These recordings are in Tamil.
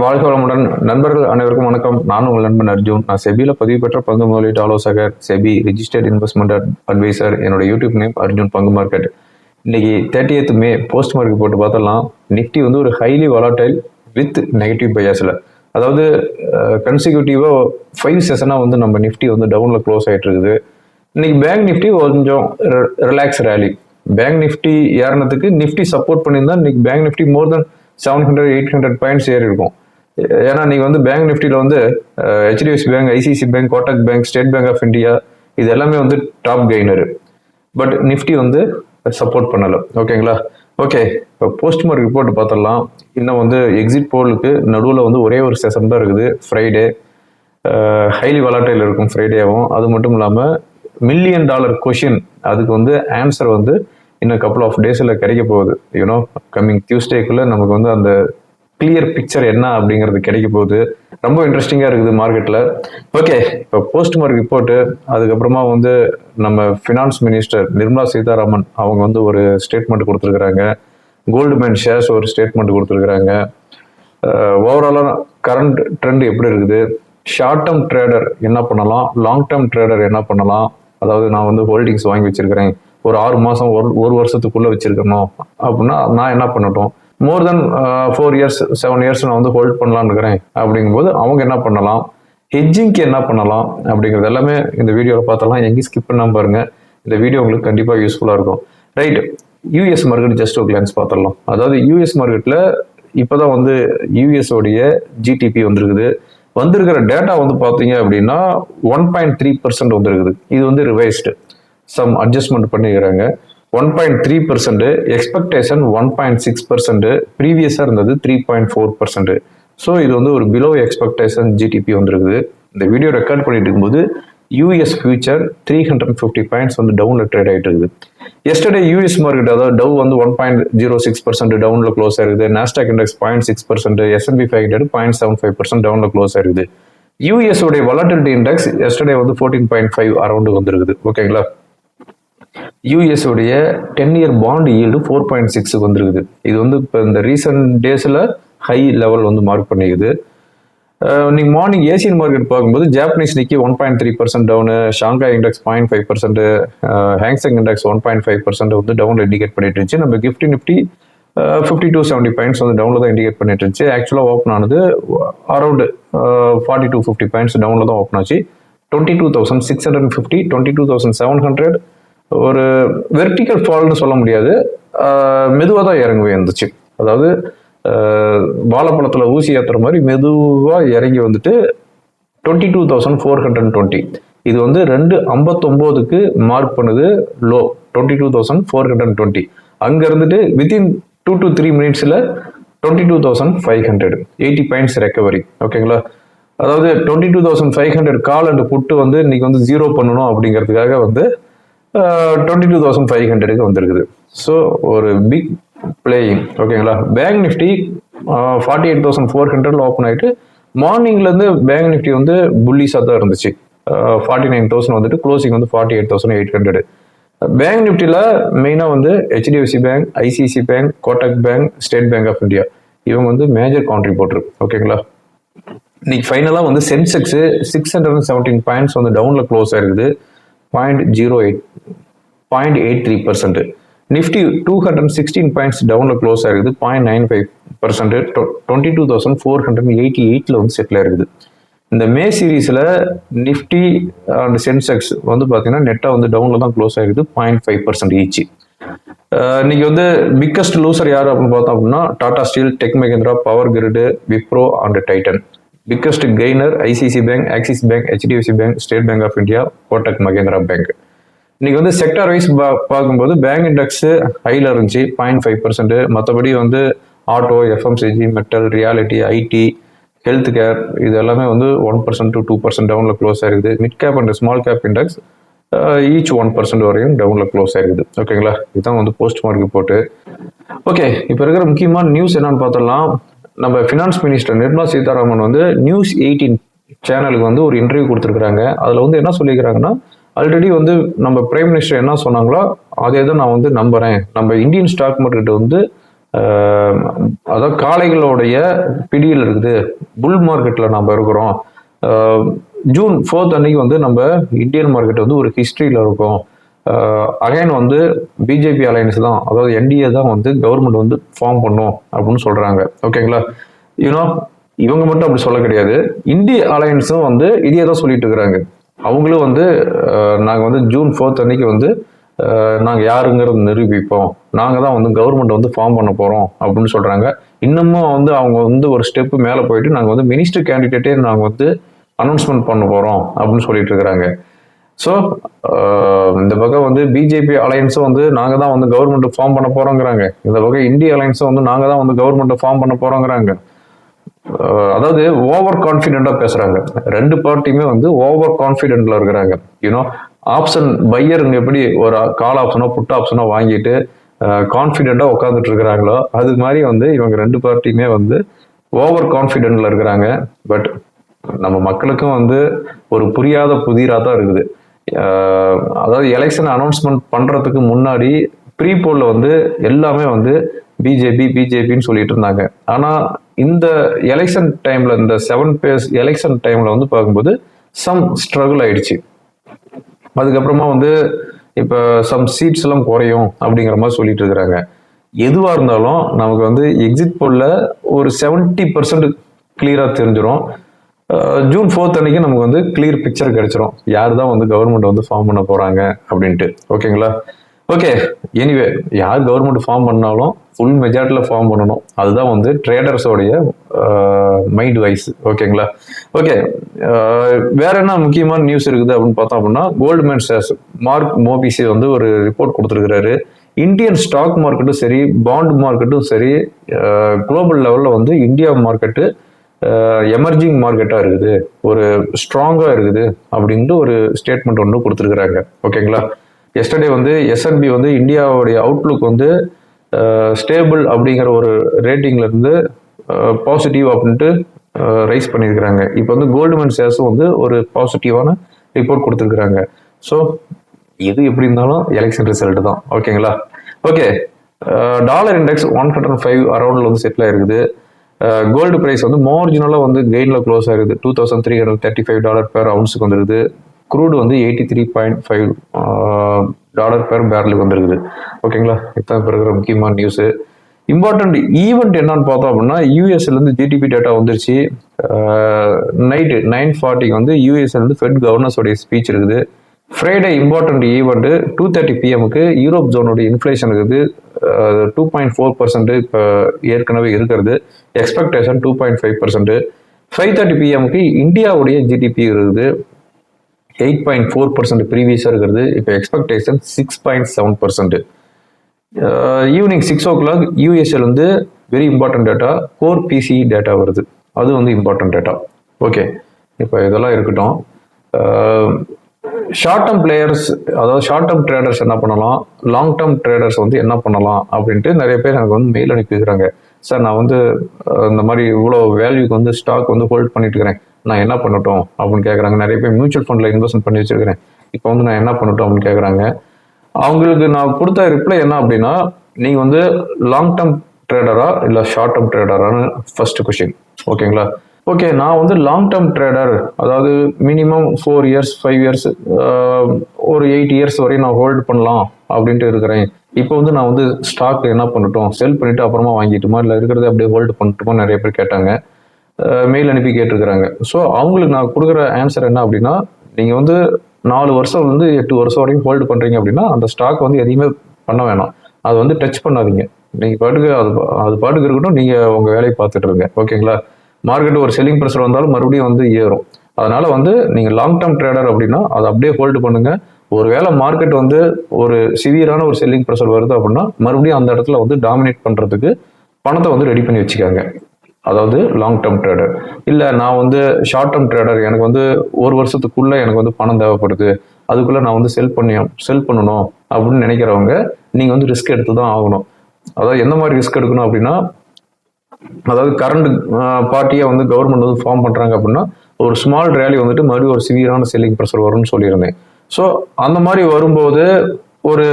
வாழ்க வளமுடன். நண்பர்கள் அனைவருக்கும் வணக்கம். நான் உங்கள் நண்பன் அர்ஜுன். நான் செபியில் பதிவு பெற்ற பங்கு முதலீட்டு ஆலோசகர் செபி ரிஜிஸ்டர்ட் இன்வெஸ்ட்மெண்ட் அட்வைசர் என்னோட யூடியூப் நேம் அர்ஜுன் பங்கு மார்க்கெட் இன்னைக்கு தேர்ட்டி மே போஸ்ட் மார்க்கெட் போட்டு பார்த்தலாம் நிஃப்டி வந்து ஒரு ஹைலி வலாட்டைல் வித் நெகட்டிவ் பயாஸில் அதாவது கன்சிக்யூட்டிவாக ஃபைவ் செஷனாக வந்து நம்ம நிஃப்டி வந்து டவுனில் க்ளோஸ் ஆகிட்டு இருக்குது. இன்னைக்கு பேங்க் நிஃப்டி கொஞ்சம் ரிலாக்ஸ் ரேலி பேங்க் நிஃப்டி ஏறினதுக்கு நிஃப்டி சப்போர்ட் பண்ணியிருந்தா இன்னைக்கு bank Nifty more than seven hundred eight hundred points ஏறி இருக்கும் ஏன்னா நீங்க வந்து பேங்க் நிஃப்டியில் வந்து HDFC bank ICICI bank Kotak bank State Bank of India இது எல்லாமே வந்து டாப் கெய்னரு பட் நிஃப்டி வந்து சப்போர்ட் பண்ணலை. ஓகேங்களா ஓகே இப்போ போஸ்ட்மார்க் ரிப்போர்ட் பார்த்துடலாம். இன்னும் வந்து எக்ஸிட் போலுக்கு நடுவில் வந்து ஒரே ஒரு செஷன் தான் இருக்குது. ஃப்ரைடே ஹைலி வலாட்டையில் இருக்கும் ஃப்ரைடேவும் அது மட்டும் இல்லாமல் மில்லியன் டாலர் கொஷின் அதுக்கு வந்து ஆன்சர் வந்து இன்னும் கப்புள் ஆஃப் டேஸில் கிடைக்க போகுது. யூனோ கம்மிங் டியூஸ்டேக்குள்ளே நமக்கு வந்து அந்த கிளியர் பிக்சர் என்ன அப்படிங்கிறது கிடைக்க போகுது. ரொம்ப இன்ட்ரெஸ்டிங்காக இருக்குது மார்க்கெட்டில் ஓகே இப்போ போஸ்ட் மார்க் ரிப்போர்ட்டு அதுக்கப்புறமா வந்து நம்ம ஃபினான்ஸ் மினிஸ்டர் நிர்மலா சீதாராமன் அவங்க வந்து ஒரு ஸ்டேட்மெண்ட் கொடுத்துருக்குறாங்க. கோல்டுமேன் ஷேர்ஸ் ஒரு ஸ்டேட்மெண்ட் கொடுத்துருக்குறாங்க. ஓவராலாக கரண்ட் ட்ரெண்ட் எப்படி இருக்குது? ஷார்ட் டேர்ம் ட்ரேடர் என்ன பண்ணலாம்? லாங் டேர்ம் ட்ரேடர் என்ன பண்ணலாம்? அதாவது நான் வந்து ஹோல்டிங்ஸ் வாங்கி வச்சிருக்கிறேன். ஒரு ஆறு மாதம் ஒரு ஒரு வருஷத்துக்குள்ளே வச்சிருக்கணும். அப்படின்னா நான் என்ன பண்ணட்டும்? More than four years seven years நான் வந்து ஹோல்ட் பண்ணலான்னு இருக்கிறேன். அப்படிங்கும்போது அவங்க என்ன பண்ணலாம்? ஹெஜ்ஜிங்க்கு என்ன பண்ணலாம்? அப்படிங்கிறது எல்லாமே இந்த வீடியோவில் பார்த்தலாம் எங்கேயும் ஸ்கிப் பண்ணாமல் பாருங்க. இந்த வீடியோ உங்களுக்கு கண்டிப்பாக யூஸ்ஃபுல்லாக இருக்கும். ரைட் யூஎஸ் மார்க்கெட் ஜஸ்ட் ஒரு கிளான்ஸ் பார்த்துடலாம். அதாவது யூஎஸ் மார்க்கெட்டில் இப்போ தான் வந்து யூஎஸ் ஜிடிபி வந்திருக்குது. வந்திருக்கிற டேட்டா வந்து பார்த்தீங்க அப்படின்னா ஒன் பாயிண்ட் த்ரீ பர்சன்ட் வந்திருக்குது. இது வந்து ரிவைஸ்டு சம் அட்ஜஸ்ட்மெண்ட் பண்ணிக்கிறாங்க. One point three percent expectation one point six percent ப்ரீவியஸாக இருந்தது three point four percent so இது வந்து ஒரு பிலோ எக்ஸ்பெக்டேஷன் ஜிடிபி வந்துருக்குது. இந்த வீடியோ ரெக்கார்ட் பண்ணிட்டு இருக்கும்போது US future three hundred fifty points வந்து டவுனில் ட்ரேட் ஆகிட்டு இருக்குது எஸ்டர்டே யூஎஸ் மார்க்கெட் அதாவது டவு வந்து one point zero six percent டவுனில் க்ளோஸ் ஆயிருக்குது. Nasdaq index point six percent S and P five hundred point seven five percent டவுனில் க்ளோஸ் ஆயிருக்குது. யூஎஸ் உடைய வலாட்டிலிட்டி இண்டெக்ஸ் எஸ்டர்டே வந்து ஃபோர்டீன் பாயிண்ட் ஃபைவ் அரௌண்டு வந்துருக்குது. ஓகேங்களா யூஎஸ் உடைய ten year bond yield four point சிக்ஸுக்கு வந்துருக்குது. இது வந்து இப்போ இந்த ரீசன்ட் டேஸில் ஹை லெவல் வந்து மார்க் பண்ணிக்குது. நீங்கள் மார்னிங் ஏசியன் மார்க்கெட் பார்க்கும்போது Japanese Nikkei one point three percent down Shanghai index point five percent Hang Seng index one point five percent வந்து டவுன் இண்டிகேட் பண்ணிட்டு இருந்துச்சு. நம்ம Gift Nifty fifty to seventy points வந்து டவுனில் தான் இண்டிகேட் பண்ணிட்டு இருந்துச்சு. ஆக்சுவலாக ஓப்பன் ஆனது around forty to fifty points டவுனில் தான் ஓப்பன் ஆச்சு. Twenty two thousand six hundred fifty twenty two thousand seven hundred ஒரு வெர்டிக்கல் ஃபால்னு சொல்ல முடியாது. மெதுவாக தான் இறங்கவே இருந்துச்சு அதாவது வாழைப்பழத்தில் ஊசி ஏற்றுற மாதிரி மெதுவாக இறங்கி வந்துட்டு twenty two thousand four hundred twenty இது வந்து ரெண்டு ஐம்பத்தொம்போதுக்கு மார்க் பண்ணுது low twenty two thousand four hundred twenty அங்கே இருந்துட்டு வித்தின் டூ டு த்ரீ மினிட்ஸில் twenty two thousand five hundred eighty points recovery ஓகேங்களா அதாவது twenty two thousand five hundred call and put வந்து இன்னைக்கு வந்து ஜீரோ பண்ணணும் அப்படிங்கிறதுக்காக வந்து டுவெண்ட்டி டூ தௌசண்ட் ஃபைவ் ஹண்ட்ரடுக்கு வந்திருக்குது. ஸோ ஒரு பிக் பிளேயிங் ஓகேங்களா bank Nifty forty eight thousand four ஹண்ட்ரட்ல ஓப்பன் ஆகிட்டு மார்னிங்லேருந்து பேங்க் நிஃப்டி வந்து புல்லிஸாக தான் இருந்துச்சு. ஃபார்ட்டி நைன் தௌசண்ட் வந்துட்டு க்ளோசிங் வந்து forty eight thousand eight hundred bank நிஃப்டியில் மெயினாக வந்து HDFC bank ICICI bank Kotak bank State Bank of India இவங்க வந்து மேஜர் கான்ட்ரிபியூட்டர் ஓகேங்களா இன்னைக்கு ஃபைனலாக வந்து Sensex six hundred and seventeen points வந்து டவுனில் க்ளோஸ் ஆயிருக்குது. Point zero eight point eight three percent Nifty two hundred sixteen points டவுனில் க்ளோஸ் ஆகிருக்குது point nine five percent twenty two thousand four hundred eighty எயிட்டில் வந்து செட்டில் ஆயிருக்குது. இந்த மே சீரீஸில் நிஃப்டி அண்ட் சென்செக்ஸ் வந்து பார்த்தீங்கன்னா நெட்டாக வந்து டவுனில் தான் க்ளோஸ் ஆகிருக்குது பாயிண்ட் ஃபைவ் பர்சன்ட் ஈச்சு இன்னைக்கு வந்து பிக்கஸ்ட் லூசர் யார் அப்படின்னு பார்த்தோம் அப்படின்னா Tata Steel Tech Mahindra Power Grid Wipro and Titan biggest gainer ICICI bank Axis bank HDFC bank State Bank of India Kotak Mahindra bank இன்னைக்கு வந்து செக்டர் வைஸ் பார்க்கும்போது பேங்க் இண்டெக்ஸ் ஹையில் இருந்துச்சு பாயிண்ட் ஃபைவ் பர்சன்ட் மற்றபடி வந்து auto FMCG metal realty IT health care இது எல்லாமே வந்து one percent to two percent டவுனில் க்ளோஸ் ஆயிருக்குது. Mid cap and small cap index each one percent வரையும் டவுனில் க்ளோஸ் ஆயிருக்குது. ஓகேங்களா இதுதான் வந்து போஸ்ட் மார்க் போட்டு. ஓகே இப்போ இருக்கிற முக்கியமான நியூஸ் என்னன்னு பார்த்தோம்னா நம்ம ஃபினான்ஸ் மினிஸ்டர் நிர்மலா சீதாராமன் வந்து நியூஸ் எயிட்டீன் சேனலுக்கு வந்து ஒரு இன்டர்வியூ கொடுத்துருக்குறாங்க. அதில் வந்து என்ன சொல்லியிருக்கிறாங்கன்னா ஆல்ரெடி வந்து நம்ம பிரைம் மினிஸ்டர் என்ன சொன்னாங்களோ அதே தான் நான் வந்து நம்புகிறேன் நம்ம இந்தியன் ஸ்டாக் மார்க்கெட் வந்து அதாவது காளைகளுடைய பிடியில் இருக்குது. புல் மார்க்கெட்டில் நம்ம இருக்கிறோம். ஜூன் ஃபோர்த் அன்னைக்கு வந்து நம்ம இந்தியன் மார்க்கெட் வந்து ஒரு ஹிஸ்ட்ரியில் இருக்கும். அகைன் வந்து பிஜேபி அலையன்ஸ் தான் அதாவது என்டிஏ தான் வந்து கவர்மெண்ட் வந்து ஃபார்ம் பண்ணும் அப்படின்னு சொல்கிறாங்க ஓகேங்களா யூனோ இவங்க மட்டும் அப்படி சொல்ல கிடையாது. இந்திய அலையன்ஸும் வந்து இதையே தான் சொல்லிட்டு இருக்கிறாங்க. அவங்களும் வந்து நாங்கள் வந்து ஜூன் ஃபோர்த் அன்னைக்கு வந்து நாங்கள் யாருங்கிறது நிரூபிப்போம். நாங்கள் தான் வந்து கவர்மெண்ட் வந்து ஃபார்ம் பண்ண போகிறோம் அப்படின்னு சொல்கிறாங்க இன்னமும் வந்து அவங்க வந்து ஒரு ஸ்டெப்பு மேலே போயிட்டு நாங்கள் வந்து மினிஸ்டர் கேண்டிடேட்டே நாங்கள் வந்து அனௌன்ஸ்மெண்ட் பண்ண போகிறோம் அப்படின்னு சொல்லிட்டு இருக்கிறாங்க. ஸோ uh, இந்த பக்கம் வந்து பிஜேபி அலையன்ஸும் வந்து நாங்கள் தான் வந்து கவர்மெண்ட் ஃபார்ம் பண்ண போகிறோங்கிறாங்க இந்த பக்கம் இந்திய அலையன்ஸும் வந்து நாங்கள் தான் வந்து கவர்மெண்ட் ஃபார்ம் பண்ண போகிறோங்கிறாங்க uh, அதாவது ஓவர் கான்ஃபிடென்ட்டாக பேசுகிறாங்க ரெண்டு பார்ட்டியுமே வந்து ஓவர் கான்ஃபிடென்ட்டில் இருக்கிறாங்க யூனோ ஆப்ஷன் பையருங்க எப்படி ஒரு கால் ஆப்ஷனோ புட் ஆப்ஷனோ வாங்கிட்டு uh, கான்ஃபிடென்ட்டாக உட்காந்துட்டு இருக்கிறாங்களோ அது மாதிரி வந்து இவங்க ரெண்டு பார்ட்டியுமே வந்து ஓவர் கான்ஃபிடென்ட்டில் இருக்கிறாங்க. பட் நம்ம மக்களுக்கும் வந்து ஒரு புரியாத புதிராக தான் இருக்குது. அதாவது எலெக்ஷன் அனௌன்ஸ்மெண்ட் பண்ணுறதுக்கு முன்னாடி ப்ரீ போலில் வந்து எல்லாமே வந்து பிஜேபி பிஜேபின்னு சொல்லிட்டு இருந்தாங்க. ஆனால் இந்த எலெக்ஷன் டைமில் இந்த செவன் பேஸ் எலெக்ஷன் டைமில் வந்து பார்க்கும்போது சம் ஸ்ட்ரகிள் ஆயிடுச்சு. அதுக்கப்புறமா வந்து இப்போ சம் சீட்ஸ் எல்லாம் குறையும் அப்படிங்கிற மாதிரி சொல்லிட்டு இருக்கிறாங்க. எதுவாக இருந்தாலும் நமக்கு வந்து எக்ஸிட் போலில் ஒரு செவன்ட்டி பர்சன்ட் கிளியராக தெரிஞ்சிடும் ஜூன் ஃபோர்த் அன்னைக்கு நமக்கு வந்து கிளியர் பிக்சர் கிடைச்சிரும். யார் தான் வந்து கவர்மெண்ட் வந்து ஃபார்ம் பண்ண போகிறாங்க அப்படின்ட்டு. ஓகேங்களா ஓகே எனிவே யார் கவர்மெண்ட் ஃபார்ம் பண்ணாலும் ஃபுல் மெஜாரிட்டியில் ஃபார்ம் பண்ணணும். அதுதான் வந்து ட்ரேடர்ஸோடைய மைண்ட் வைஸ் ஓகேங்களா ஓகே வேற என்ன முக்கியமான நியூஸ் இருக்குது அப்படின்னு பார்த்தோம் அப்படின்னா கோல்ட்மேன் ஷேர்ஸ் மார்க் மோபிசி வந்து ஒரு ரிப்போர்ட் கொடுத்துருக்கிறாரு. இந்தியன் ஸ்டாக் மார்க்கெட்டும் சரி பாண்ட் மார்க்கெட்டும் சரி குளோபல் லெவலில் வந்து இந்தியா மார்க்கெட்டு எமர்ஜிங் மார்க்கெட்டாக இருக்குது. ஒரு ஸ்ட்ராங்காக இருக்குது அப்படின்ட்டு ஒரு ஸ்டேட்மெண்ட் ஒன்று கொடுத்துருக்குறாங்க. ஓகேங்களா? எஸ்டர்டே வந்து எஸ்என்பி வந்து இந்தியாவுடைய அவுட்லுக் வந்து ஸ்டேபிள் அப்படிங்கிற ஒரு ரேட்டிங்லேருந்து பாசிட்டிவ் அப்படின்ட்டு ரைஸ் பண்ணியிருக்கிறாங்க. இப்போ வந்து கோல்டுமேன் சேர்ஸும் வந்து ஒரு பாசிட்டிவான ரிப்போர்ட் கொடுத்துருக்குறாங்க. ஸோ எது எப்படி இருந்தாலும் எலெக்ஷன் ரிசல்ட் தான். ஓகேங்களா? Okay dollar index one hundred five அரௌண்டில் வந்து செட்டில் ஆயிருக்குது. கோல்டு ப்ரைஸ் வந்து மார்ஜினலாக வந்து கெயினில் க்ளோஸ் ஆயிருது two thousand three hundred thirty five dollar per அவுன்ஸுக்கு வந்துருது. க்ரூடு வந்து eighty three point five dollar per பேரலுக்கு வந்துருக்குது. ஓகேங்களா இதான் இப்போ இருக்கிற முக்கியமான நியூஸு இம்பார்ட்டண்ட் ஈவெண்ட் என்னன்னு பார்த்தோம் அப்படின்னா யூஎஸ்லேருந்து ஜிடிபி டேட்டா வந்துருச்சு. நைட்டு நைன் ஃபார்ட்டிக்கு வந்து யூஎஸ்லேருந்து ஃபெட் கவர்னர்ஸோடைய ஸ்பீச் இருக்குது. Friday important event two thirty பிஎம்க்கு Europe ஜோனுடைய இன்ஃப்ளேஷன் இருக்குது. டூ பாயிண்ட் ஃபோர் பர்சன்ட் இப்போ ஏற்கனவே இருக்கிறது. Expectation two point five percent five thirty பிஎம்க்கு இந்தியாவுடைய ஜிடிபி இருக்குது. எயிட் பாயிண்ட் ஃபோர் பர்சன்ட் ப்ரீவியஸாக இருக்கிறது. இப்போ expectation six point seven percent evening six o'clock USL வந்து very important data core PCE data வருது. அது வந்து இம்பார்ட்டன்ட் டேட்டா ஓகே இப்போ இதெல்லாம் இருக்கட்டும். ஷார்ட் டேர்ம் பிளேயர்ஸ் அதாவது ஷார்ட் டேர்ம் ட்ரேடர்ஸ் என்ன பண்ணலாம்? லாங் டேர்ம் ட்ரேடர்ஸ் வந்து என்ன பண்ணலாம்? அப்படின்ட்டு நிறைய பேர் எனக்கு வந்து மெயில் அனுப்பிக்கிறாங்க சார் நான் வந்து இந்த மாதிரி இவ்வளோ வேல்யூக்கு வந்து ஸ்டாக் வந்து ஹோல்ட் பண்ணிட்டு இருக்கிறேன் நான் என்ன பண்ணட்டும்? அப்படின்னு கேட்குறாங்க நிறைய பேர் மியூச்சுவல் ஃபண்டில் இன்வெஸ்ட்மெண்ட் பண்ணி வச்சிருக்கிறேன். இப்போ வந்து நான் என்ன பண்ணட்டும்? அப்படின்னு கேட்குறாங்க அவங்களுக்கு நான் கொடுத்த ரிப்ளை என்ன அப்படின்னா நீங்கள் வந்து லாங் டேர்ம் ட்ரேடரா இல்லை ஷார்ட் டேர்ம் ட்ரேடரான்னு ஃபர்ஸ்ட் கொஷின் ஓகேங்களா ஓகே நான் வந்து லாங் டேர்ம் ட்ரேடர் அதாவது minimum four years five years ஒரு எயிட் இயர்ஸ் வரையும் நான் ஹோல்ட் பண்ணலாம் அப்படின்ட்டு இருக்கிறேன். இப்போ வந்து நான் வந்து ஸ்டாக் என்ன பண்ணட்டும்? செல் பண்ணிட்டு அப்புறமா வாங்கிட்டுமா? இல்லை இருக்கிறத அப்படியே ஹோல்டு பண்ணட்டுமா? நிறைய பேர் கேட்டாங்க. மெயில் அனுப்பி கேட்டிருக்கிறாங்க. ஸோ அவங்களுக்கு நான் கொடுக்குற ஆன்சர் என்ன அப்படின்னா நீங்கள் வந்து நாலு வருஷம் வந்து எட்டு வருஷம் வரையும் ஹோல்டு பண்ணுறீங்க அப்படின்னா அந்த ஸ்டாக் வந்து எதையுமே பண்ண வேணாம். அதை வந்து டச் பண்ணாதீங்க. நீங்கள் பாட்டுக்கு அது அது பாட்டுக்கு இருக்கட்டும் நீங்கள் உங்கள் வேலையை பார்த்துட்டு இருங்க. ஓகேங்களா மார்க்கெட் ஒரு செல்லிங் ப்ரெஷர் வந்தாலும் மறுபடியும் வந்து ஏறும். அதனால வந்து நீங்கள் லாங் டேர்ம் ட்ரேடர் அப்படின்னா அதை அப்படியே ஹோல்டு பண்ணுங்க. ஒருவேளை மார்க்கெட் வந்து ஒரு சிவியரான ஒரு செல்லிங் ப்ரெஷர் வருது அப்படின்னா மறுபடியும் அந்த இடத்துல வந்து டாமினேட் பண்ணுறதுக்கு பணத்தை வந்து ரெடி பண்ணி வச்சுக்காங்க. அதாவது லாங் டேர்ம் ட்ரேடர் இல்லை நான் வந்து ஷார்ட் டேர்ம் ட்ரேடர் எனக்கு வந்து ஒரு வருஷத்துக்குள்ளே எனக்கு வந்து பணம் தேவைப்படுது. அதுக்குள்ளே நான் வந்து செல் பண்ணி செல் பண்ணணும் அப்படின்னு நினைக்கிறவங்க நீங்கள் வந்து ரிஸ்க் எடுத்து தான் ஆகணும். அதாவது எந்த மாதிரி ரிஸ்க் எடுக்கணும் அப்படின்னா அதாவது கரண்ட் பார்ட்டியை வந்து கவர்மெண்ட் வந்து ஃபார்ம் பண்ணுறாங்க அப்படின்னா ஒரு ஸ்மால் ரேலி வந்துட்டு மறுபடியும் ஒரு சிவியரான செல்லிங் ப்ரெஷர் வரும்னு சொல்லியிருந்தேன். ஸோ அந்த மாதிரி வரும்போது ஒரு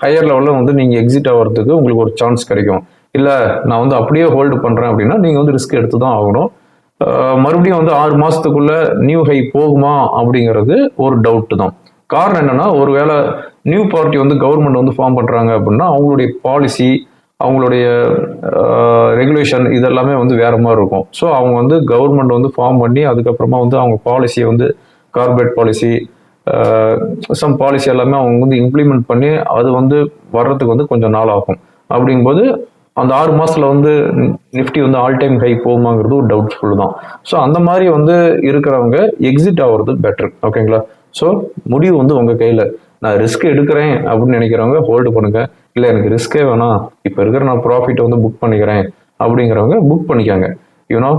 ஹையர் லெவலில் வந்து நீங்கள் எக்ஸிட் ஆகிறதுக்கு உங்களுக்கு ஒரு சான்ஸ் கிடைக்கும். இல்லை நான் வந்து அப்படியே ஹோல்டு பண்ணுறேன் அப்படின்னா நீங்கள் வந்து ரிஸ்க் எடுத்து தான் ஆகணும். மறுபடியும் வந்து ஆறு மாதத்துக்குள்ளே நியூ ஹை போகுமா அப்படிங்கிறது ஒரு டவுட்டு தான். காரணம் என்னன்னா ஒருவேளை நியூ பார்ட்டி வந்து கவர்மெண்ட் வந்து ஃபார்ம் பண்ணுறாங்க அப்படின்னா அவங்களுடைய பாலிசி அவங்களுடைய ரெகுலேஷன் இதெல்லாமே வந்து வேறு மாதிரி இருக்கும். ஸோ அவங்க வந்து கவர்மெண்ட் வந்து ஃபார்ம் பண்ணி அதுக்கப்புறமா வந்து அவங்க பாலிசியை வந்து கார்பரேட் பாலிசி சம் பாலிசி எல்லாமே அவங்க வந்து இம்ப்ளிமெண்ட் பண்ணி அது வந்து வர்றதுக்கு வந்து கொஞ்சம் நாள் ஆகும். அப்படிங்கும்போது அந்த ஆறு மாதத்தில் வந்து நிஃப்டி வந்து ஆல் டைம் ஹை போகுமாங்கிறது ஒரு டவுட்ஃபுல் தான். ஸோ அந்த மாதிரி வந்து இருக்கிறவங்க எக்ஸிட் ஆகிறது பெட்டர் ஓகேங்களா ஸோ முடிவு வந்து உங்கள் கையில். நான் ரிஸ்க் எடுக்கிறேன் அப்படின்னு நினைக்கிறவங்க ஹோல்டு பண்ணுங்கள் இல்லை எனக்கு ரிஸ்கே வேணாம். இப்போ இருக்கிற நான் ப்ராஃபிட்டை வந்து புக் பண்ணிக்கிறேன். அப்படிங்கிறவங்க புக் பண்ணிக்காங்க. யூனோ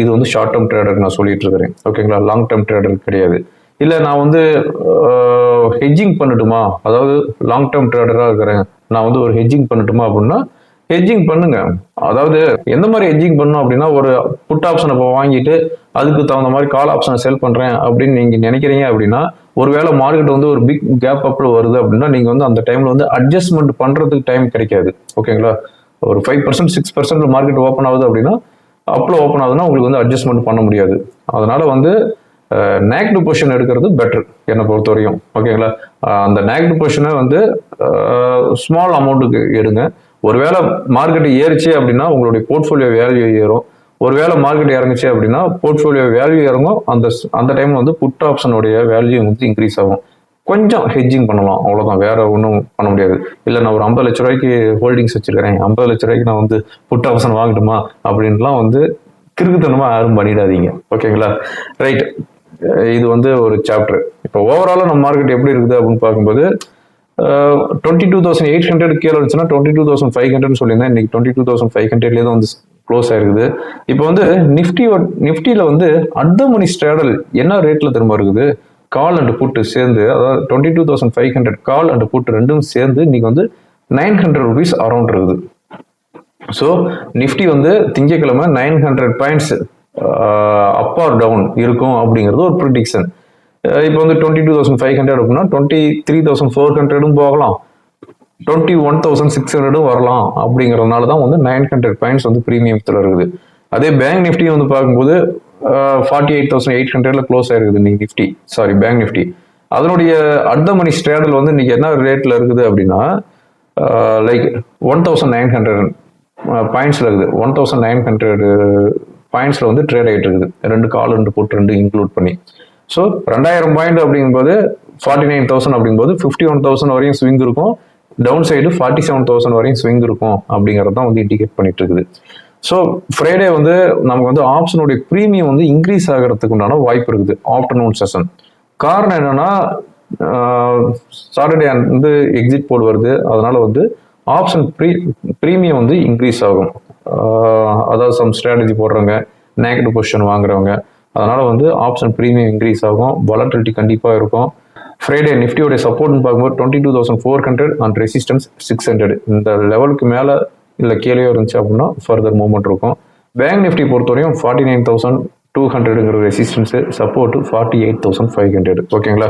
இது வந்து ஷார்ட் டேர்ம் ட்ரேடர் நான் சொல்லிட்டு இருக்கிறேன். ஓகேங்களா லாங் டேர்ம் ட்ரேடர் கிடையாது. இல்லை நான் வந்து ஹெஜ்ஜிங் பண்ணட்டுமா? அதாவது லாங் டேர்ம் ட்ரேடராக இருக்கிறேன். நான் வந்து ஒரு ஹெஜ்ஜிங் பண்ணட்டுமா அப்படின்னா ஹெஜ்ஜிங் பண்ணுங்க. அதாவது எந்த மாதிரி ஹெஜ்ஜிங் பண்ணும் அப்படின்னா ஒரு புட் ஆப்ஷனை இப்போ வாங்கிட்டு அதுக்கு தகுந்த மாதிரி கால் ஆப்ஷனை செல் பண்ணுறேன் அப்படின்னு நீங்கள் நினைக்கிறீங்க அப்படின்னா ஒருவேளை மார்க்கெட் வந்து ஒரு பிக் கேப் அப்ல வருது அப்படின்னா நீங்க வந்து அந்த டைம்ல வந்து அட்ஜஸ்ட்மெண்ட் பண்றதுக்கு டைம் கிடைக்காது. ஓகேங்களா ஒரு five percent six percent market open ஆகுது அப்படின்னா அப்ல ஓப்பன் ஆகுதுன்னா உங்களுக்கு வந்து அட்ஜஸ்ட்மெண்ட் பண்ண முடியாது. அதனால வந்து நேக்டு பொசிஷன் எடுக்கிறது பெட்டர் என்னை பொறுத்த வரையும் ஓகேங்களா அந்த நேக்டு பொசிஷனை வந்து ஸ்மால் அமௌண்ட்டுக்கு எடுங்க. ஒருவேளை மார்க்கெட் ஏறிச்சு அப்படின்னா உங்களுடைய போர்ட்ஃபோலியோ வேல்யூ ஏறும். ஒருவேளை மார்க்கெட் இறங்குச்சு அப்படின்னா போர்ட்ஃபோலியோ வேல்யூ இறங்கும். அந்த அந்த டைம் வந்து புட் ஆப்ஷனுடைய வேல்யூ வந்து இன்க்ரீஸ் ஆகும். கொஞ்சம் ஹெட்ஜிங் பண்ணலாம். அவ்வளோதான் வேற ஒன்றும் பண்ண முடியாது. இல்லை நான் ஒரு ஐம்பது லட்ச ரூபாய்க்கு ஹோல்டிங்ஸ் வச்சிருக்கிறேன். ஐம்பது லட்ச ரூபாய்க்கு நான் வந்து புட் ஆப்ஷன் வாங்கட்டுமா? அப்படின்லாம் வந்து கிறுக்குத்தனமாக யாரும் பண்ணிடாதீங்க. ஓகேங்களா? ரைட் இது வந்து ஒரு சாப்டர் இப்போ ஓவராலாக நம்ம மார்க்கெட் எப்படி இருக்குது அப்படின்னு பார்க்கும்போது twenty two thousand eight hundred கீழே இருந்துச்சுன்னா twenty two thousand five hundred சொல்லியிருந்தேன். இன்னைக்கு டுவெண்ட்டி டூ தௌசண்ட் ஃபைவ் ஹண்ட்ரட்லேயே தான் வந்து க்ளோஸ் ஆயிருக்குது. இப்போ வந்து நிஃப்டி நிஃப்டியில் வந்து அட் மணி ஸ்ட்ராடல் என்ன ரேட்டில் திரும்ப இருக்குது? கால் அண்ட் புட்டு சேர்ந்து அதாவது twenty two thousand five hundred call and put ரெண்டும் சேர்ந்து இன்னைக்கு வந்து நைன் ஹண்ட்ரட் ருபீஸ் அரௌண்ட் இருக்குது. ஸோ நிஃப்டி வந்து திங்கக்கிழமை nine hundred points up or down இருக்கும் அப்படிங்கிறது ஒரு ப்ரிடிக்ஷன் இப்போ வந்து twenty two thousand five hundred அப்படின்னா டுவெண்ட்டி த்ரீ தௌசண்ட் ஃபோர் ஹண்ட்ரடும் போகலாம். டுவெண்ட்டி ஒன் தௌசண்ட் சிக்ஸ் ஹண்ட்ரடும் வரலாம் அப்படிங்கிறதுனால தான் வந்து நைன் ஹண்ட்ரட் பாயிண்ட்ஸ் வந்து ப்ரீமியத்தில் இருக்குது. அதே பேங்க் நிஃப்டி வந்து பார்க்கும்போது ஃபார்ட்டி எயிட் தௌசண்ட் எயிட் ஹண்ட்ரட்ல க்ளோஸ் ஆயிருக்குது இன்னைக்கு நிஃப்டி சாரி பேங்க் நிஃப்டி அதனுடைய அட் மணி ஸ்ட்ராடல் வந்து இன்னைக்கு என்ன ரேட்டில் இருக்குது அப்படின்னா like one thousand nine hundred பாயிண்ட்ஸில் இருக்குது. ஒன் தௌசண்ட் நைன் ஹண்ட்ரட் பாயிண்ட்ஸில் வந்து ட்ரேட் ஆகிட்டு இருக்குது. ரெண்டு கால் ரெண்டு போட்டு ரெண்டு இன்க்ளூட் பண்ணி. ஸோ ரெண்டாயிரம் பாயிண்ட் அப்படிங்கும்போது ஃபார்ட்டி நைன் தௌசண்ட் அப்படிங்கும்போது ஃபிஃப்டி ஒன் தௌசண்ட் வரையும் ஸ்விங் இருக்கும். Down side forty seven thousand வரையும் ஸ்விங் இருக்கும் அப்படிங்கிறது தான் வந்து இண்டிகேட் பண்ணிட்டு இருக்குது ஸோ ஃப்ரைடே வந்து நமக்கு வந்து ஆப்ஷனுடைய ப்ரீமியம் வந்து இன்க்ரீஸ் ஆகிறதுக்கு உண்டான வாய்ப்பு இருக்குது. ஆஃப்டர்நூன் செஷன் காரணம் என்னன்னா சாட்டர்டே வந்து எக்ஸிட் போல் வருது. அதனால வந்து ஆப்ஷன் ப்ரீ ப்ரீமியம் வந்து இன்க்ரீஸ் ஆகும். அதாவது சம் ஸ்ட்ராட்டஜி போடுறவங்க நேகட்டிவ் பொசிஷன் வாங்குறவங்க அதனால வந்து ஆப்ஷன் ப்ரீமியம் இன்க்ரீஸ் ஆகும். வாலட்டிலிட்டி கண்டிப்பாக இருக்கும். ஃப்ரைடே நிஃப்டியோட சப்போர்ட்னு பார்க்கும்போது twenty two thousand four hundred and resistance six hundred இந்த லெவலுக்கு மேலே இல்லை கீழே இருந்துச்சு அப்படின்னா ஃபர்தர் மூவ்மெண்ட் இருக்கும். பேங்க் நிஃப்டி பொறுத்தவரையும் forty nine thousand two ஹண்ட்ரடுங்கிற resistance support forty eight thousand five hundred ஓகேங்களா?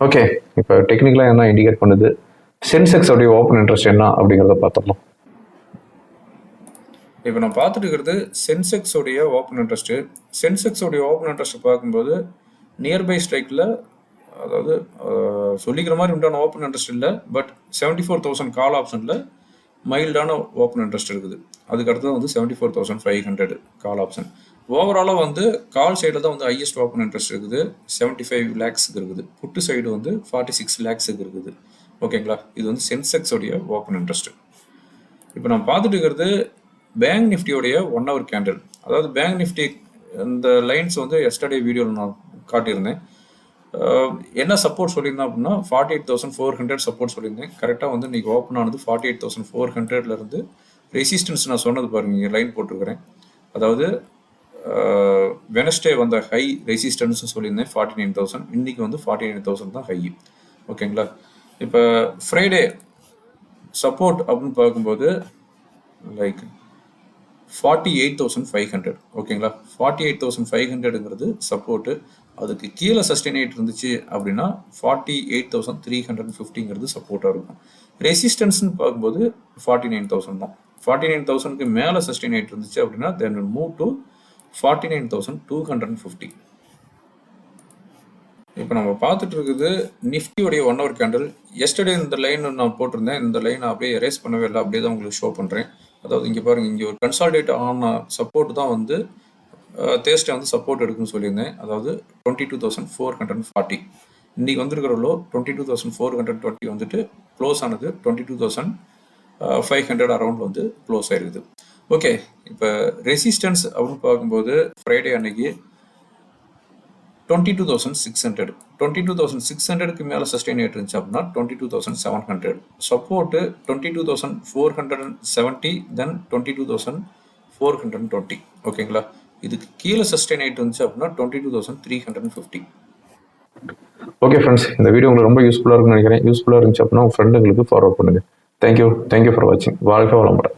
ஓகே இப்போ டெக்னிக்கலாக என்ன இண்டிகேட் பண்ணுது? சென்செக்ஸ் அப்படியே ஓப்பன் இன்ட்ரெஸ்ட் என்ன அப்படிங்கிறத பார்த்துடலாம். இப்போ நான் பார்த்துட்டு இருக்கிறது சென்செக்ஸோடைய ஓப்பன் இன்ட்ரெஸ்ட்டு சென்செக்ஸோடைய ஓப்பன் இன்ட்ரெஸ்ட் பார்க்கும்போது நியர்பை ஸ்ட்ரைக்கில் அதாவது சொல்லிக்கிற மாதிரி உண்டான ஓப்பன் இன்ட்ரெஸ்ட் இல்லை but seventy four thousand call ஆப்ஷனில் மைல்டான ஓப்பன் இன்ட்ரெஸ்ட் இருக்குது. அதுக்கு அடுத்தது வந்து seventy four thousand five hundred call option ஓவராலாக வந்து கால் சைடில் தான் வந்து ஹையஸ்ட் ஓப்பன் இன்ட்ரெஸ்ட் இருக்குது. செவன்ட்டி ஃபைவ் லேக்ஸுக்கு இருக்குது. புட்டு சைடு வந்து ஃபார்ட்டி சிக்ஸ் லேக்ஸுக்கு இருக்குது. ஓகேங்களா இது வந்து சென்செக்ஸோடைய ஓப்பன் இன்ட்ரெஸ்ட் இப்போ நம்ம பார்த்துட்டு இருக்கிறது பேங்க் நிஃப்டியோடைய ஒன் ஹவர் கேண்டில் அதாவது பேங்க் நிஃப்டி இந்த லைன்ஸ் வந்து எஸ்டர்டே வீடியோவில் நான் காட்டியிருந்தேன். என்ன சப்போர்ட் சொல்லியிருந்தேன் அப்படின்னா forty eight thousand four hundred support சொல்லியிருந்தேன் கரெக்டாக வந்து இன்னைக்கு ஓப்பன் ஆனது ஃபார்ட்டி எயிட் தௌசண்ட் ஃபோர் ஹண்ட்ரட்லேருந்து ரெசிஸ்டன்ஸ் நான் சொன்னது பாருங்க இங்கே லைன் போட்டிருக்கிறேன். அதாவது வெனஸ்டே வந்த ஹை ரெசிஸ்டன்ஸ்னு சொல்லியிருந்தேன் ஃபார்ட்டி நைன் தௌசண்ட் இன்றைக்கி வந்து ஃபார்ட்டி நைன் தௌசண்ட் தான் ஹை ஓகேங்களா இப்போ ஃப்ரைடே சப்போர்ட் அப்படின்னு பார்க்கும்போது like forty eight thousand five hundred ஓகேங்களா ஃபார்ட்டி எயிட் தௌசண்ட் ஃபைவ் ஹண்ட்ரடுங்கிறது சப்போர்ட்டு அதுக்கு கீழே சஸ்டெயின் ஆகிட்டு இருந்துச்சு அப்படின்னா forty eight thousand three hundred ஃபிஃப்டிங்கிறது சப்போர்ட்டாக இருக்கும் ரெசிஸ்டன்ஸ்னு பார்க்கும்போது ஃபார்ட்டி நைன் தௌசண்ட் தான். ஃபார்ட்டி நைன் தௌசண்ட்க்கு மேலே சஸ்டெயின் ஆகிட்டு இருந்துச்சு அப்படின்னா then move to forty nine thousand two hundred fifty இப்போ நம்ம பார்த்துட்டு இருக்குது நிஃப்டியோடைய ஒன் ஹவர் கேண்டில் எஸ்டர்டே இந்த லைன் நான் போட்டிருந்தேன். இந்த லைன் அப்படியே எரேஸ் பண்ணவே இல்லை. அப்படியே தான் உங்களுக்கு ஷோ பண்ணுறேன் அதாவது இங்கே பாருங்கள் இங்கே ஒரு கன்சால்டேட் ஆன சப்போர்ட் தான் வந்து தேஸ்டே வந்து சப்போர்ட் எடுக்குன்னு சொல்லியிருந்தேன். அதாவது twenty two thousand four hundred forty இன்றைக்கி வந்திருக்கிற low twenty two thousand four hundred twenty வந்துட்டு க்ளோஸ் ஆனது twenty two thousand five hundred around வந்து க்ளோஸ் ஆயிருக்குது. ஓகே இப்போ ரெசிஸ்டன்ஸ் அப்படின்னு பார்க்கும்போது ஃப்ரைடே அன்னைக்கு twenty two thousand six hundred twenty two thousand six ஹண்ட்ரடுக்கு மேலே சஸ்டெயின் ஆகிட்டு இருந்துச்சு அப்படின்னா twenty two thousand seven hundred support twenty two thousand four hundred and seventy then twenty two thousand four hundred and twenty ஓகேங்களா இதுக்கு கீழே சஸ்டெயின் ஆகிட்டு இருந்துச்சு அப்படின்னா twenty two thousand three hundred and fifty okay friends இந்த வீடியோ உங்களுக்கு ரொம்ப யூஸ்ஃபுல்லாக இருக்குன்னு நினைக்கிறேன். யூஸ்ஃபுல்லாக இருந்துச்சு அப்படின்னா உங்கள் ஃப்ரெண்டுங்களுக்கு ஃபார்வர்ட் பண்ணுங்கள் thank you thank you for வாட்சிங் வாழ்க்கை வளமுடன்.